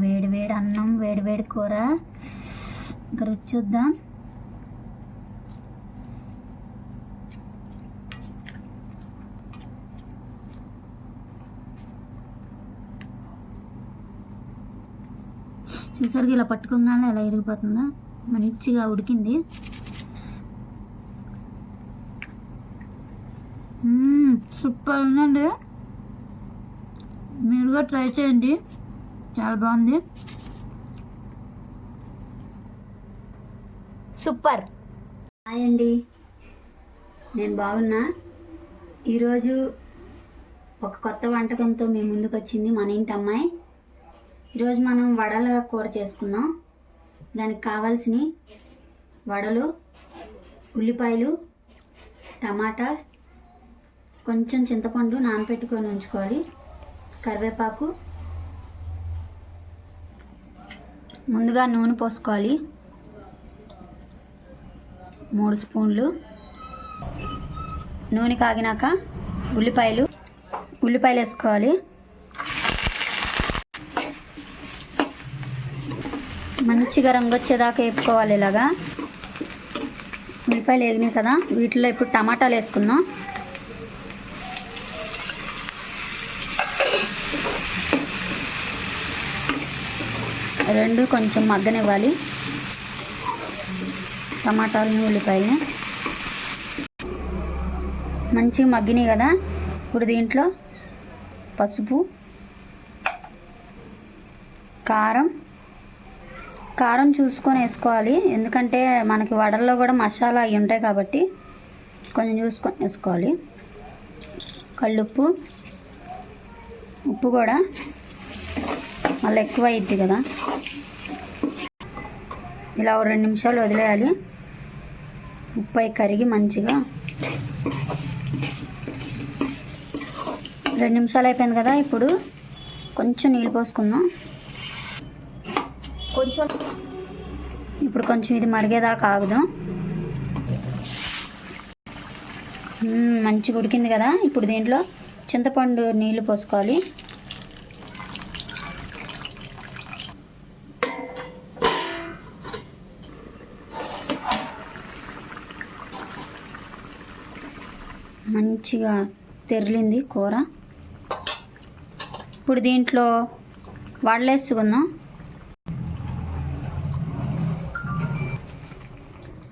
వేడి వేడి అన్నం వేడి వేడి కూర. ఇంకా రుచి చూద్దాం. చూసారు ఇలా పట్టుకోగానే ఎలా ఇరిగిపోతుందో? మంచిగా ఉడికింది. సూపర్ ఉందండి. మీరు కూడా ట్రై చేయండి. చాలా బాగుంది. సూపర్. హాయ్ అండి. నేను బాగున్నా. ఈరోజు ఒక కొత్త వంటకంతో మీ ముందుకు వచ్చింది మన ఇంటి అమ్మాయి. ఈరోజు మనం వడల కూర చేసుకుందాం. దానికి కావాల్సిన వడలు ఉల్లిపాయలు టమాటా కొంచెం చింతపండు నానపెట్టుకొని ఉంచుకోవాలి. కరివేపాకు ముందుగా నూనె పోసుకోవాలి. మూడు స్పూన్లు నూనె కాగినాక ఉల్లిపాయలు ఉల్లిపాయలు వేసుకోవాలి. మంచిగా రంగు వచ్చేదాకా వేపుకోవాలి ఇలాగా. ఉల్లిపాయలు వేగినాయి కదా వీటిలో ఇప్పుడు టమాటాలు వేసుకుందాం. రెండు కొంచెం మగ్గనివ్వాలి. టమాటాలని ఉల్లిపాయలని. మంచిగా మగ్గినాయి కదా ఇప్పుడు దీంట్లో పసుపు కారం కారం చూసుకొని వేసుకోవాలి. ఎందుకంటే మనకి వడల్లో కూడా మసాలా అవి ఉంటాయి కాబట్టి కొంచెం చూసుకొని వేసుకోవాలి. కళ్ళుప్పు ఉప్పు కూడా మళ్ళీ ఎక్కువ అయింది కదా. ఇలా ఒక రెండు నిమిషాలు వదిలేయాలి. ఉప్పు అయి కరిగి మంచిగా రెండు నిమిషాలు అయిపోయింది కదా. ఇప్పుడు కొంచెం నీళ్ళు పోసుకుందాం. కొంచెం ఇప్పుడు కొంచెం ఇది మరిగేదాకా ఆగుదాం. మంచిగా ఉడికింది కదా? ఇప్పుడు దీంట్లో చింతపండు నీళ్ళు పోసుకోవాలి. మంచిగా తెరిలింది కూర. ఇప్పుడు దీంట్లో వడలేసుకుందాం.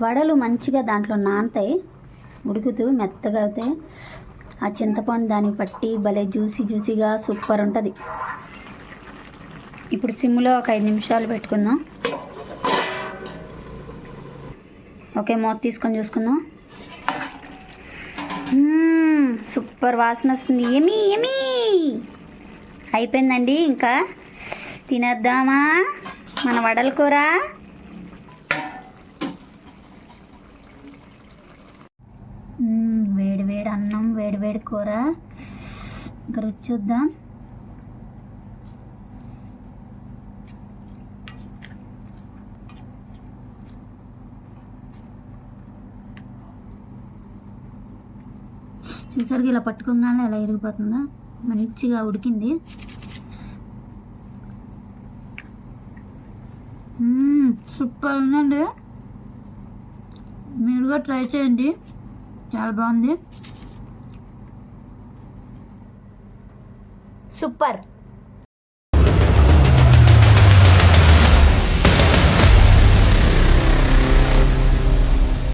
వడలు మంచిగా దాంట్లో నానతాయి. ఉడుకుతూ మెత్తగా అవుతాయి ఆ చింతపండు దానికి పట్టి భలే జ్యూసీ జ్యూసీగా సూపర్ ఉంటుంది. ఇప్పుడు సిమ్లో ఒక ఐదు నిమిషాలు పెట్టుకుందాం. ఓకే మూత తీసుకొని చూసుకుందాం. సూపర్ వాసన వస్తుంది. ఏమీ ఏమీ? అయిపోయిందండి ఇంకా తినేద్దామా? మన వడల కూర మ్మ్, వేడి వేడి అన్నం వేడి కూర ఇంకా రుచి చూద్దాం. చూసారు ఇలా పట్టుకోగానే ఎలా ఇరిగిపోతుందా? మంచిగా ఉడికింది. సూపర్ ఉందండి. మీరు కూడా ట్రై చేయండి. చాలా బాగుంది. సూపర్